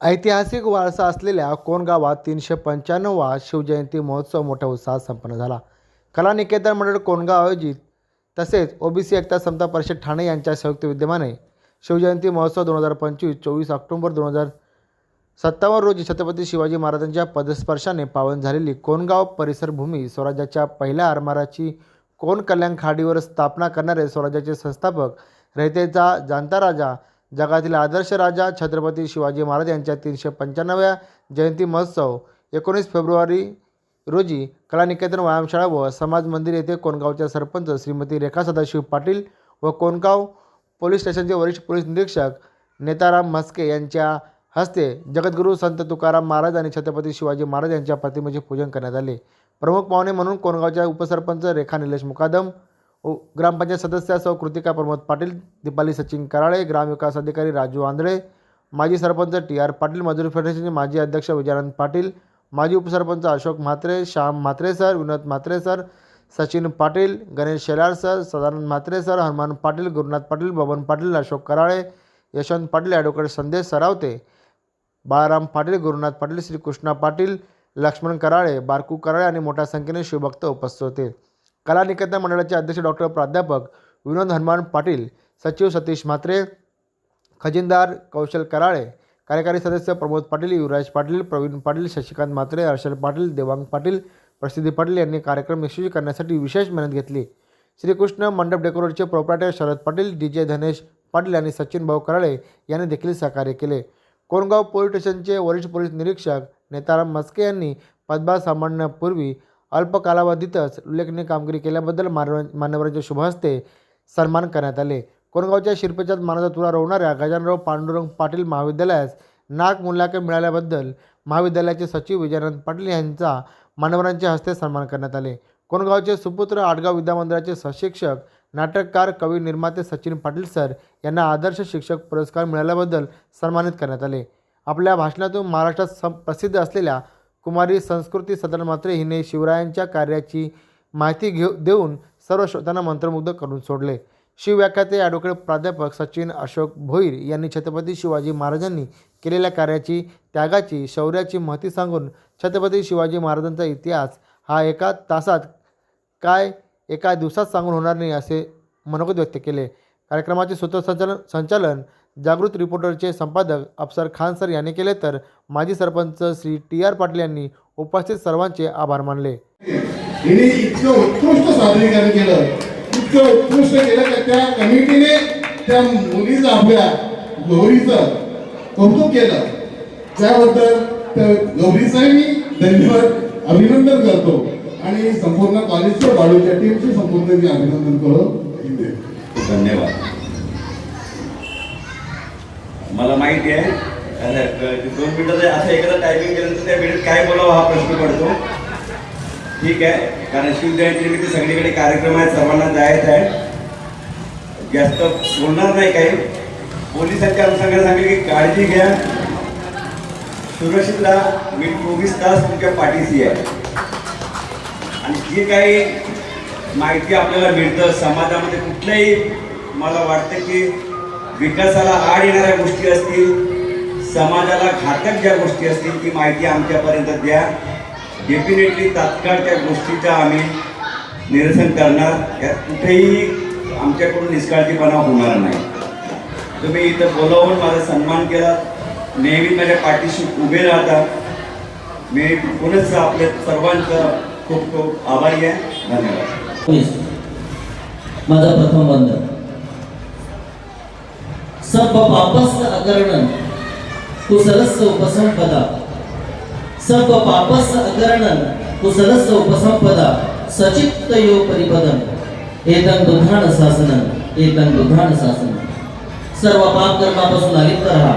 ऐतिहासिक वारसा असलेल्या कोनगावात तीनशे पंच्याण्णववा शिवजयंती महोत्सव मोठ्या उत्साहात संपन्न झाला. कला निकेतन मंडळ कोणगाव आयोजित तसेच ओबीसी एकता समता परिषद ठाणे यांच्या संयुक्त विद्यमाने शिवजयंती महोत्सव दोन हजार पंचवीस चोवीस ऑक्टोबर दोन हजार सत्तावन्न रोजी छत्रपती शिवाजी महाराजांच्या पदस्पर्शाने पावन झालेली कोणगाव परिसरभूमी स्वराज्याच्या पहिल्या आरमाराची कोण कल्याण खाडीवर स्थापना करणारे स्वराज्याचे संस्थापक रयतेचा जाणता राजा जगातील आदर्श राजा छत्रपती शिवाजी महाराज यांच्या तीनशे पंच्याण्णव्या जयंती महोत्सव एकोणीस फेब्रुवारी रोजी कलानिकेतन व्यायामशाळा व समाज मंदिर येथे कोणगावच्या सरपंच श्रीमती रेखा सदाशिव पाटील व कोणगाव पोलीस स्टेशनचे वरिष्ठ पोलीस निरीक्षक नेताराम म्हस्के यांच्या हस्ते जगद्गुरू संत तुकाराम महाराज आणि छत्रपती शिवाजी महाराज यांच्या प्रतिमेचे पूजन करण्यात आले. प्रमुख पाहुणे म्हणून कोणगावच्या उपसरपंच रेखा निलेश मुकादम ग्रामपंचायत सदस्या सौ कृतिका प्रमोद पाटील दीपाली सचिन कराळे ग्रामविकास अधिकारी राजू आंधळे माजी सरपंच टी आर पाटील मजूर फेडरेशनचे माजी अध्यक्ष विजयानंद पाटील माजी उपसरपंच Ashok Mhatre Shyam Mhatre sir Vinod Mhatre sir Sachin Patil Ganesh Shelar sir Sadanand Mhatre sir Hanuman Patil Gurunath Patil Baban Patil Ashok Karale Yashwant Patil advocate Sandesh Sarawate Balaram Patil Gurunath Patil Shri Krishna Patil Laxman Karale Barku Karale आणि मोठ्या संख्येने शिवभक्त उपस्थित होते. कला निकेतन मंडळाचे अध्यक्ष डॉक्टर प्राध्यापक विनोद हनुमान पाटील सचिव सतीश म्हात्रे खजिनदार कौशल कराळे कार्यकारी सदस्य प्रमोद पाटील युवराज पाटील प्रवीण पाटील शशिकांत म्हात्रे हर्षल पाटील देवांग पाटील प्रसिद्धी पाटील यांनी कार्यक्रम यशस्वी करण्यासाठी विशेष मेहनत घेतली. श्रीकृष्ण मंडप डेकोरेटचे proprietor Sharad Patil D J Dhanesh Patil आणि सचिन भाऊ कराळे यांनी देखील सहकार्य केले. कोणगाव पोलीस स्टेशनचे वरिष्ठ पोलीस निरीक्षक नेताराम मस्के यांनी पदभार सांभाळण्यापूर्वी अल्प कालावधीतच उल्लेखनीय कामगिरी केल्याबद्दल मान्यवर मान्यवरांच्या शुभहस्ते सन्मान करण्यात आले. कोणगावच्या शिरपेचात मानाचा तुरा रोवणाऱ्या गजानराव पांडुरंग पाटील महाविद्यालयास नाग मूल्यांकन मिळाल्याबद्दल महाविद्यालयाचे सचिव विजयानंद पाटील यांचा मान्यवरांच्या हस्ते सन्मान करण्यात आले. कोणगावचे सुपुत्र आडगाव विद्यामंदिराचे सशिक्षक नाटककार कवी निर्माते सचिन पाटील सर यांना आदर्श शिक्षक पुरस्कार मिळाल्याबद्दल सन्मानित करण्यात आले. आपल्या भाषणातून महाराष्ट्रात सम प्रसिद्ध असलेल्या कुमारी संस्कृती सदन मात्रे हिने शिवरायांच्या कार्याची माहिती घेऊ देऊन सर्व श्रोत्यांना मंत्रमुग्ध करून सोडले. शिवव्याख्याते ॲडव्होकेट प्राध्यापक सचिन अशोक भोईर यांनी छत्रपती शिवाजी महाराजांनी केलेल्या कार्याची त्यागाची शौर्याची महती सांगून छत्रपती शिवाजी महाराजांचा इतिहास हा एका तासात काय एका दिवसात सांगून होणार नाही असे मनोगत व्यक्त केले. कार्यक्रमाचे सूत्रसंचालन संचालन जागृत रिपोर्टरचे संपादक अफसर खान सर यांनी केले तर माजी सरपंच श्री टी आर पाटील यांनी उपस्थित सर्वांचे आभार मानले. इतकं उत्कृष्ट सादरीकरण केलं इतकं उत्कृष्ट केलं की त्या कमिटीने त्या मुलीचं आपल्या गौरीचं कौतुक केलं. त्याबद्दल गौरीचाही मी धन्यवाद अभिनंदन करतो आणि संपूर्ण कॉलेजच्या बाळूच्या टीमचे संपूर्ण मी अभिनंदन करतो. धन्यवाद. मला माहिती आहे अरे, दोन मिनिटं असं एखादा टायपिंग केलं तर त्या मिनिट काय बोलावं हा प्रश्न पडतो. ठीक आहे कारण शिवजयंतीनिमित्त सगळीकडे कार्यक्रम आहेत सर्वांना जायचं आहे. जास्त बोलणार नाही काही. पोलिसांच्या अनुषंगाने सांगेल की काळजी घ्या. सुरक्षित राहा मी चोवीस तास तुमच्या पाठीशी आहे. आणि जे काही माहिती आपल्याला मिळतं. समाजामध्ये कुठल्याही मला वाटतं की विकासाला आड येणाऱ्या गोष्टी असतील समाजाला घातक ज्या गोष्टी असतील ती माहिती आमच्यापर्यंत द्या. डेफिनेटली तात्काळ त्या गोष्टीचं आम्ही निरसन करणार. यात कुठेही आमच्याकडून निष्काळजीपणा होणार नाही. तुम्ही इथं बोलावून माझा सन्मान केला. नेहमी माझ्या पाठीशी उभे राहता. मी पुनच आपल्या सर्वांचं खूप खूप आभारी आहे. धन्यवाद. माझा प्रथम वंदन सब पापस अकरण कुसलस्य उपसंपदा. सब पापस अकरण कुसलस्य उपसंपदा. सचित्त यो परिपदन एतन दुधान शासन एतन दुधान शासन सर्व पाप कर्मापासून अलिप्त राहा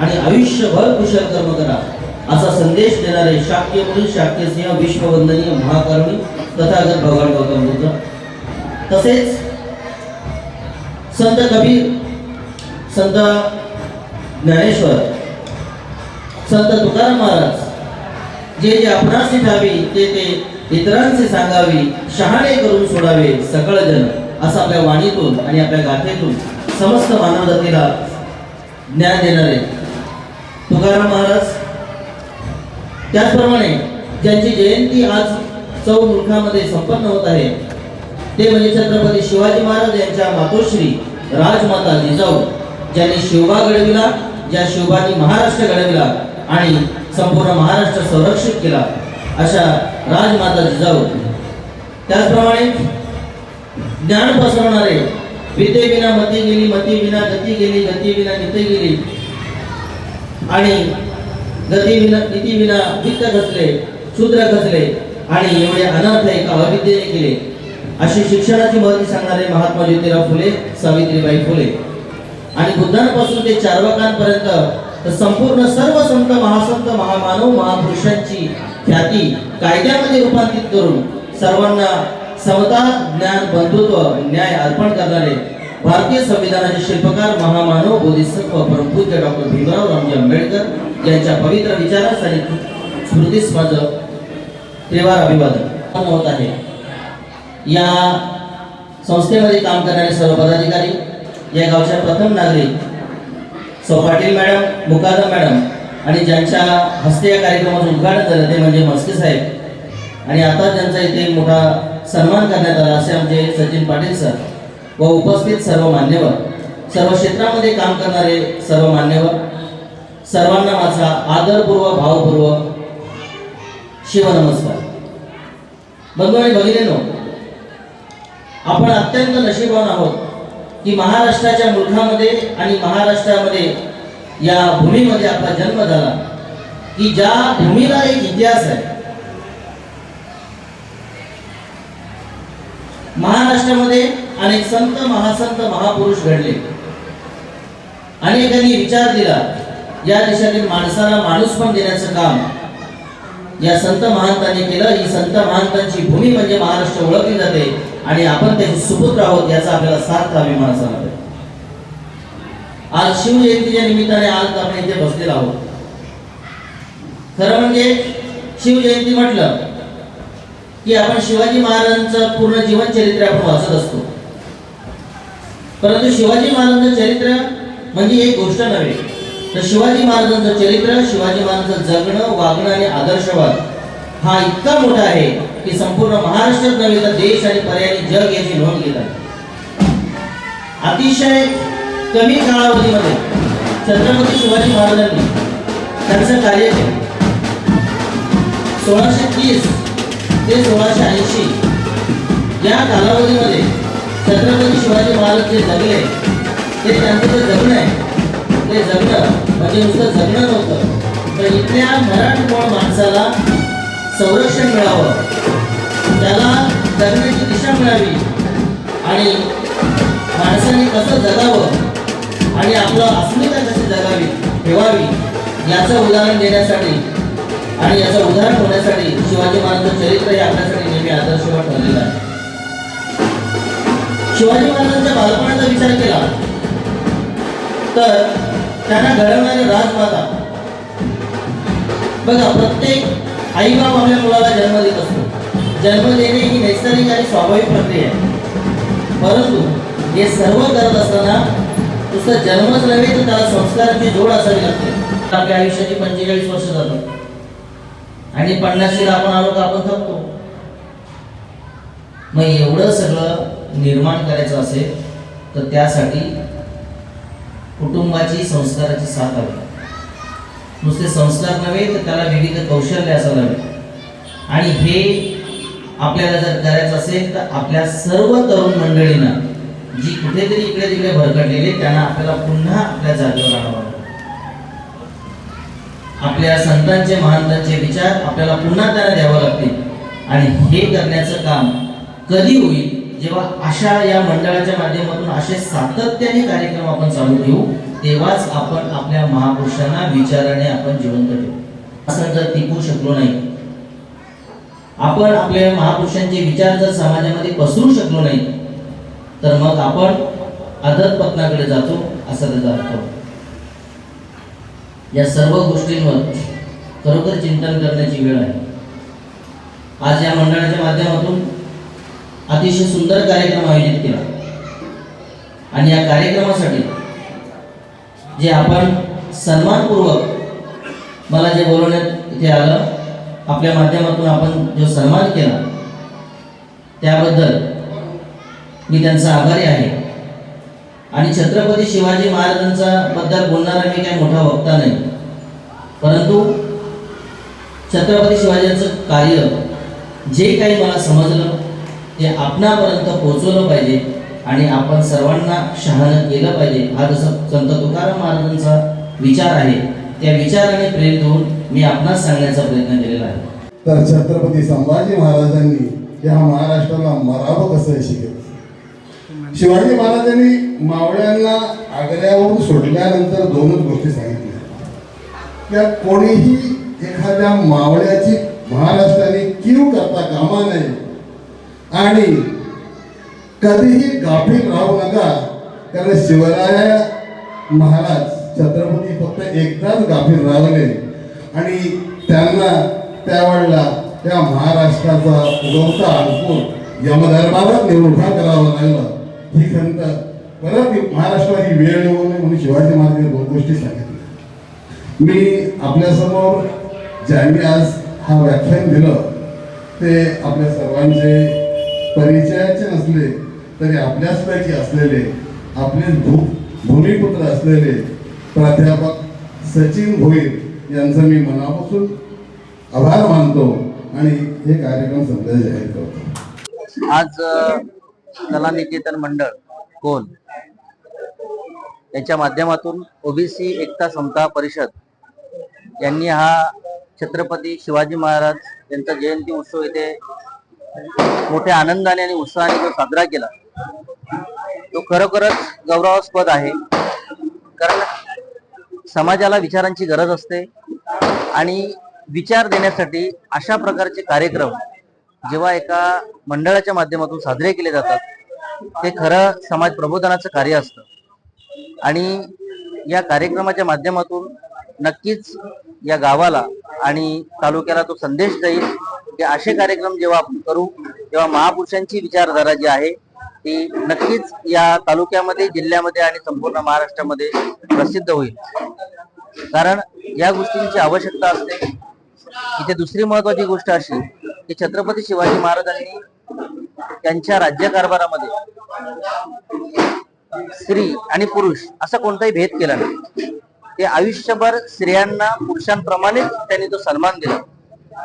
आणि आयुष्यभर कुशल कर्म करा. असा संदेश देणारे शाक्य मुनी शाक्य सिंह विश्ववंदनीय महाकर्मी तथागत भगवान गौतम बुद्ध. तसेच संत कबीर संत ज्ञानेश्वर संत तुकाराम महाराज जे जे आपणाशी ठावी ते ते इतरांचे सांगावे शहाणे करून सोडावे सकळजन असं आपल्या वाणीतून आणि आपल्या गाथेतून समस्त मानवजातीला ज्ञान देणारे तुकाराम महाराज त्याचप्रमाणे ज्यांची जयंती आज चौ मुलखामध्ये संपन्न होत आहे ते म्हणजे छत्रपती शिवाजी महाराज यांच्या मातोश्री राजमाता जिजाऊ ज्यांनी शिवबा घडविला ज्या शिवबानी महाराष्ट्र घडविला आणि संपूर्ण महाराष्ट्र संरक्षित केला अशा राजमाता जिजाऊ. त्याचप्रमाणे ज्ञान पसरवणारे विद्येविना मती गेली मती विना गती गेली गती विना नीती गेली आणि गती विना वित्त खचले शूद्र खचले आणि एवढे अनर्थ एका अविद्येने केले. अशी शिक्षणाची महती सांगणारे महात्मा ज्योतिराव फुले सावित्रीबाई फुले. आणि बुद्धांपासून ते चार्वकांपर्यंत तर संपूर्ण सर्व संत महासंत महामानव महापुरुषांची ख्याती कायद्यामध्ये रूपांतरित करून सर्वांना समता ज्ञान बंधुत्व न्याय अर्पण करणारे भारतीय संविधानाचे शिल्पकार महामानव बोधिसत्व परमपूज्य डॉक्टर भीमराव रामजी आंबेडकर यांच्या पवित्र विचारास आणि स्मृतीस माझं त्रिवार अभिवादन होत आहे. या संस्थेमध्ये काम करणारे सर्व पदाधिकारी या गावच्या प्रथम नागरिक सौ पाटील मॅडम मुकादम मॅडम आणि ज्यांच्या हस्ते या कार्यक्रमाचं उद्घाटन झालं ते म्हणजे मस्के साहेब. आणि आता त्यांचा इथे मोठा सन्मान करण्यात आला असे आमचे सचिन पाटील सर व उपस्थित सर्व मान्यवर सर्व क्षेत्रामध्ये काम करणारे सर्व मान्यवर सर्वांना माझा आदरपूर्वक भावपूर्वक शिवनमस्कार बंधू आणि भगिनीनो आपण अत्यंत नशीबवान आहोत की महाराष्ट्राच्या मुलखामध्ये आणि महाराष्ट्रामध्ये या भूमीमध्ये आपला जन्म झाला. की ज्या भूमीला एक इतिहास आहे महाराष्ट्रामध्ये अनेक संत महासंत महापुरुष घडले. अनेकांनी विचार दिला या देशातील माणसाला माणूस पण देण्याचं काम या संत महांतांनी केलं. ही संत महांतांची भूमी म्हणजे महाराष्ट्र ओळखली जाते आणि आपण त्याचे सुपुत्र आहोत याचा आपल्याला सार्थ अभिमान असायला पाहिजे आज शिवजयंतीच्या निमित्ताने आज आपण इथे बसलेलो आहोत. खरं म्हणजे शिवजयंती म्हटलं की आपण शिवाजी महाराजांचं पूर्ण जीवन चरित्र आपण वाचत असतो. परंतु शिवाजी महाराजांचं चरित्र म्हणजे एक गोष्ट नव्हे. तर शिवाजी महाराजांचं चरित्र शिवाजी महाराजांचं जगणं वागणं आणि आदर्शवाद हा इतका मोठा आहे की संपूर्ण महाराष्ट्रात नव्हे तर देश आणि पर्यायी जग याची नोंद घेत आहे. अतिशय कमी कालावधीमध्ये छत्रपती शिवाजी महाराजांनी त्यांचं कार्य केलं. सोळाशे तीस ते सोळाशे ऐंशी या कालावधीमध्ये छत्रपती शिवाजी महाराज जे जगले ते त्यांचं जे जगणं आहे ते जगणं म्हणजे नुसतं जगणं नव्हतं. तर इथल्या मराठमोळ माणसाला संरक्षण मिळावं? त्याला जगण्याची दिशा मिळावी. आणि माणसाने कसं जगावं? आणि आपलं अस्मिता कशी जगावी ठेवावी? याचं उदाहरण देण्यासाठी आणि याचं उदाहरण होण्यासाठी शिवाजी महाराजांचं चरित्र हे आपल्यासाठी नेहमी आदर्शवत ठरलेलं आहे. शिवाजी महाराजांच्या बालपणाचा विचार केला. तर त्यांना घडवणारे राजमाता बघा प्रत्येक आई बाप आपल्या मुलाला जन्म देत असतो. जन्म देणे ही नैसर्गिक आणि स्वाभाविक प्रक्रिया आहे. परंतु हे सर्व करत असताना तुझं जन्मच नव्हे तर त्याला संस्काराची जोड असावी लागते. आपल्या आयुष्याची पंचेचाळीस वर्ष जातात आणि पन्नाशीला आपण आलो का आपण थकतो. मग एवढं सगळं निर्माण करायचं असेल तर त्यासाठी कुटुंबाची संस्काराची साथ हवी. नुसते संस्कार नव्हे तर त्याला विविध कौशल्य असायला हवे. आणि हे आपल्याला जर करायचं असेल तर आपल्या सर्व तरुण मंडळींना जी कुठेतरी इकडे तिकडे भरकटलेली त्यांना आपल्याला पुन्हा आपल्या जागेवर आणावं आपल्या संतांचे महांतांचे विचार आपल्याला पुन्हा त्यांना द्यावं लागतील. आणि हे करण्याचं काम कधी होईल जेव्हा अशा या मंडळाच्या माध्यमातून असे सातत्याने कार्यक्रम आपण चालू ठेवू तेव्हाच आपण आपल्या महापुरुषांना विचाराने आपण जिवंत ठेवू. असं जर टिकू शकलो नाही. आपण आपल्या महापुरुषांचे विचार जर समाजामध्ये पसरू शकलो नाही तर मग आपण अधपतनाकडे जातो असा त्याचा अर्थ या सर्व गोष्टींवर खरोखर चिंतन करण्याची वेळ आहे. आज या मंडळाच्या माध्यमातून अतिशय सुंदर कार्यक्रम आयोजित केला. आणि या कार्यक्रमासाठी जे आपण सन्मानपूर्वक मला जे बोलवण्यात इथे आलं आपल्या माध्यमातून आपण जो सन्मान केला त्याबद्दल मी त्यांचा आभारी आहे. आणि छत्रपती शिवाजी महाराजांचा बद्दल बोलणारा मी काही मोठा वक्ता नाही. परंतु छत्रपती शिवाजींचं कार्य जे काही मला समजलं ते आपणापर्यंत पोहोचवलं पाहिजे आणि आपण सर्वांना शहाणं केलं पाहिजे. हा जसं संत तुकाराम महाराजांचा विचार आहे त्या विचाराने प्रेरित होऊन मी आपणास सांगण्याचा प्रयत्न केलेला आहे. तर छत्रपती संभाजी महाराजांनी या महाराष्ट्राला मरावं कसं शिकवलं? शिवाजी महाराजांनी मावळ्यांना आग्र्यावरून सोडल्यानंतर दोनच गोष्टी सांगितल्या. त्या कोणीही एखाद्या मावळ्याची महाराष्ट्राने कीव करता कामा नये आणि कधीही गाफील राहू नका. कारण शिवराया महाराज छत्रपती फक्त एकदाच गाफील राहिले. आणि त्यांना त्यावेळेला त्या महाराष्ट्राचा उगवता अंकुर यमधर्मावर निवडा करावं लागलं. ही खंत परत महाराष्ट्राला ही वेळ येऊ नये म्हणून शिवाजी महाराजांनी दोन गोष्टी सांगितल्या. मी आपल्यासमोर ज्यांनी आज हा व्याख्यान दिलं ते आपल्या सर्वांचे परिचयाचे नसले तरी आपल्याच पैकी असलेले आपले भू भूमिपुत्र असलेले प्राध्यापक सचिन भोईर यांचं मी मनापासून आभार मानतो आणि हे कार्यक्रम सध्या जाहीर करतो. आज कला निकेतन मंडळ कोण याच्या माध्यमातून ओबीसी एकता समता परिषद यांनी हा छत्रपती शिवाजी महाराज यांचा जयंती उत्सव इथे मोठ्या आनंदाने आणि उत्साहाने जो साजरा केला तो खरोखरच गौरवास्पद आहे. कारण समाजाला विचारांची गरज असते आणि विचार देण्यासाठी अशा प्रकारचे कार्यक्रम जेव्हा एका मंडळाच्या माध्यमातून साजरे केले जातात ते खरं समाज प्रबोधनाचं कार्य असतं. आणि या कार्यक्रमाच्या माध्यमातून नक्कीच या गावाला आणि तालुक्याला तो संदेश जाईल की असे कार्यक्रम जेव्हा आपण करू तेव्हा महापुरुषांची विचारधारा जी आहे ती नक्कीच या तालुक्यामध्ये जिल्ह्यामध्ये आणि संपूर्ण महाराष्ट्रामध्ये प्रसिद्ध होईल. कारण या गोष्टींची आवश्यकता असते. इथे दुसरी महत्वाची गोष्ट अशी की छत्रपती शिवाजी महाराजांनी त्यांच्या राज्यकारभारामध्ये स्त्री आणि पुरुष असा कोणताही भेद केला नाही. ते आयुष्यभर स्त्रियांना पुरुषांप्रमाणेच त्यांनी तो सन्मान दिला.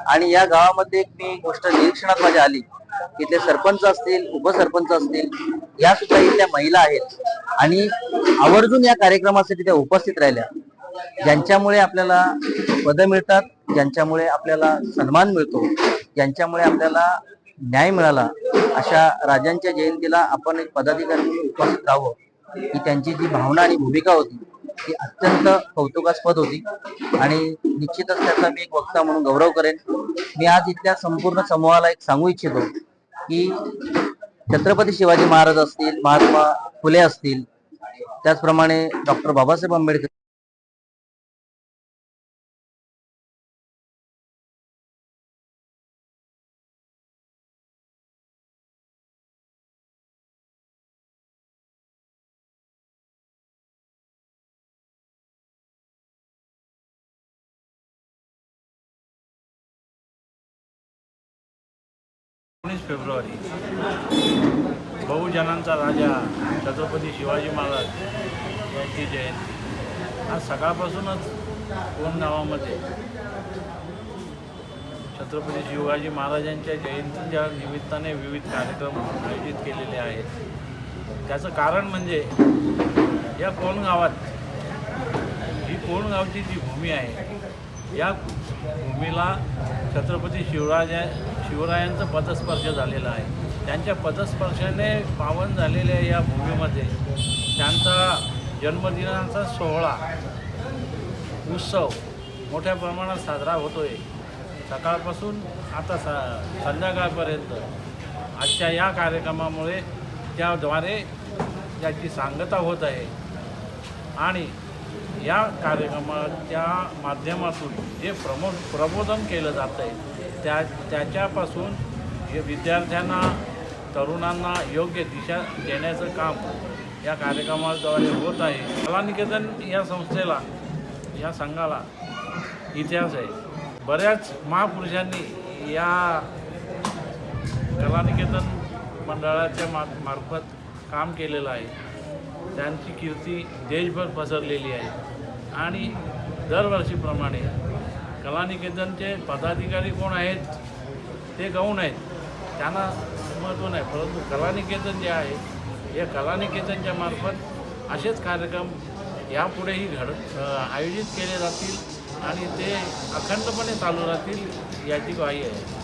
आणि या गावामध्ये एक मी गोष्ट निरीक्षणात माझ्या आली. इथले सरपंच असतील उपसरपंच असतील या सुद्धा इथल्या महिला आहेत. आणि आवर्जून या कार्यक्रमासाठी त्या उपस्थित राहिल्या. ज्यांच्यामुळे आपल्याला पदं मिळतात ज्यांच्यामुळे आपल्याला सन्मान मिळतो ज्यांच्यामुळे आपल्याला न्याय मिळाला अशा राजांच्या जयंतीला आपण एक पदाधिकारी म्हणून उपस्थित राहावं ही त्यांची जी भावना आणि भूमिका होती ती अत्यंत कौतुकास्पद होती. आणि निश्चितच त्याचा मी एक वक्ता म्हणून गौरव करेन. मी आज इथल्या संपूर्ण समूहाला एक सांगू इच्छितो की छत्रपती शिवाजी महाराज असतील महात्मा फुले असतील त्याचप्रमाणे डॉक्टर बाबासाहेब आंबेडकर एकोणीस फेब्रुवारी. बहुजनांचा राजा छत्रपती शिवाजी महाराज यांची जयंती. आज सकाळपासूनच कोण गावामध्ये छत्रपती शिवाजी महाराजांच्या जयंतीच्या निमित्ताने विविध कार्यक्रम आयोजित केलेले आहेत. त्याचं कारण म्हणजे या कोण गावात ही कोण गावची जी भूमी आहे या भूमीला छत्रपती शिवराजा शिवरायांचा पदस्पर्श झालेला आहे. त्यांच्या पदस्पर्शाने पावन झालेल्या या भूमीमध्ये त्यांचा जन्मदिनाचा सोहळा उत्सव मोठ्या प्रमाणात साजरा होतोय. सकाळपासून आता सा संध्याकाळपर्यंत आजच्या या कार्यक्रमामुळे त्याद्वारे त्याची सांगता होत आहे. आणि या कार्यक्रमाच्या माध्यमातून जे प्रमो प्रबोधन केलं जात आहे त्या त्याच्यापासून हे विद्यार्थ्यांना तरुणांना योग्य दिशा देण्याचं काम या कार्यक्रमाद्वारे होत आहे. कलानिकेतन या संस्थेला या संघाला इतिहास आहे. बऱ्याच महापुरुषांनी या कलानिकेतन मंडळाच्या मा मार्फत काम केलेलं आहे. त्यांची कीर्ती देशभर पसरलेली आहे. आणि दरवर्षीप्रमाणे कलानिकेतनचे पदाधिकारी कोण आहेत ते गौण आहेत. त्यांना महत्त्व नाही परंतु कलानिकेतन जे आहे या कलानिकेतनच्या मार्फत असेच कार्यक्रम यापुढेही घड आयोजित केले जातील आणि ते अखंडपणे चालू राहतील याची ग्वाही आहे.